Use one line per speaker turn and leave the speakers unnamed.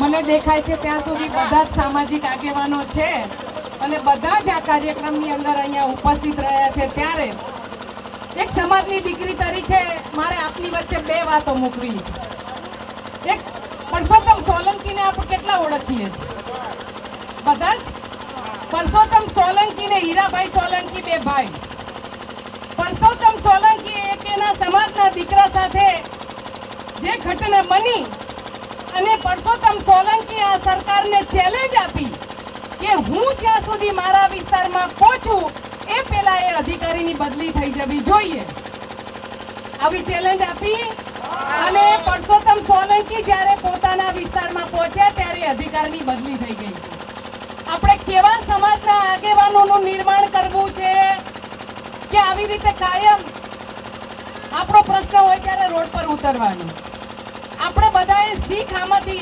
મને દેખાય છે ત્યાં સુધી બધા જ સામાજિક આગેવાનો છે અને બધા જ આ કાર્યક્રમની અંદર અહીંયા ઉપસ્થિત રહ્યા છે ત્યારે એક સમાજની દીકરી તરીકે મારે આપની વચ્ચે બે વાતો મૂકવી. એક, પરસોત્તમ સોલંકીને આપણે કેટલા ઓળખીએ? બધા જ? પરસોત્તમ સોલંકી ને હીરાભાઈ સોલંકી બે ભાઈ. પરસોત્તમ સોલંકી એક એના સમાજના દીકરા સાથે જે ઘટના બની અને પરસોત્તમ સોલંકી આ સરકારને ચેલેન્જ આપી કે હું જ્યાં સુધી મારા વિસ્તારમાં પહોંચું, એ પહેલા એ અધિકારીની બદલી થઈ જવી જોઈએ. આવી ચેલેન્જ આપી અને પરસોત્તમ સોલંકી જ્યારે પોતાના વિસ્તારમાં પહોંચ્યા ત્યારે અધિકારની બદલી થઈ ગઈ. આપણે કેવા સમાજના આગેવાનોનું નિર્માણ કરવું છે કે આવી રીતે કાયમ આપણો પ્રશ્ન હોય ત્યારે રોડ પર ઉતરવાનું? આપણે બધાએ શીખ આમાંથી